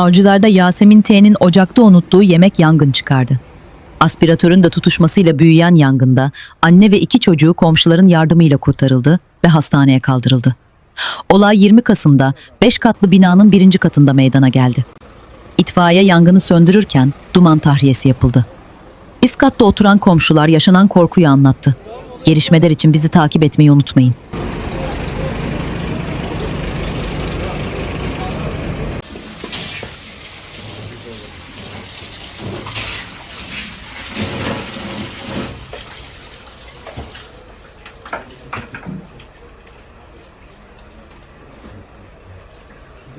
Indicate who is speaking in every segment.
Speaker 1: Avcılarda Yasemin T'nin ocakta unuttuğu yemek yangın çıkardı. Aspiratörün de tutuşmasıyla büyüyen yangında anne ve iki çocuğu komşuların yardımıyla kurtarıldı ve hastaneye kaldırıldı. Olay 20 Kasım'da 5 katlı binanın birinci katında meydana geldi. İtfaiye yangını söndürürken duman tahriyesi yapıldı. Üst katta oturan komşular yaşanan korkuyu anlattı. Gelişmeler için bizi takip etmeyi unutmayın.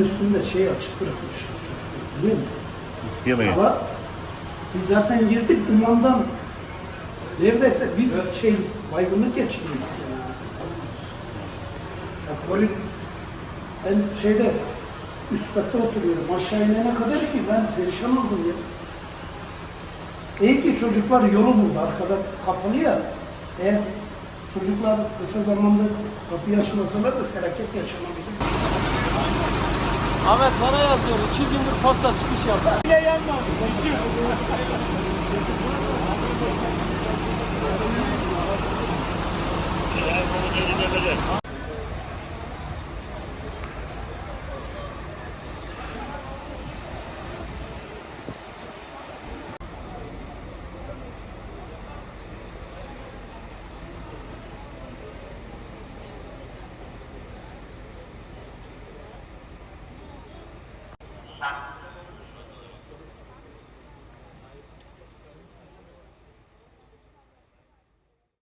Speaker 2: üstünde şey açık bırakmışlar çocuklar biliyor musun?
Speaker 3: Yemeği.
Speaker 2: Ama biz zaten girdik dumandan neredeyse biz şey baygınlık geçirdik ya. ya koli, ben şeyde üst katta oturuyorum aşağı inene kadar ki ben perişan oldum ya. İyi ki çocuklar yolu buldu arkada kapalı ya. Eğer çocuklar kısa zamanda kapıyı açmasalar da felaket yaşanabilir.
Speaker 4: Ahmet sana yazıyor. İki gündür posta çıkış yaptı. Stop.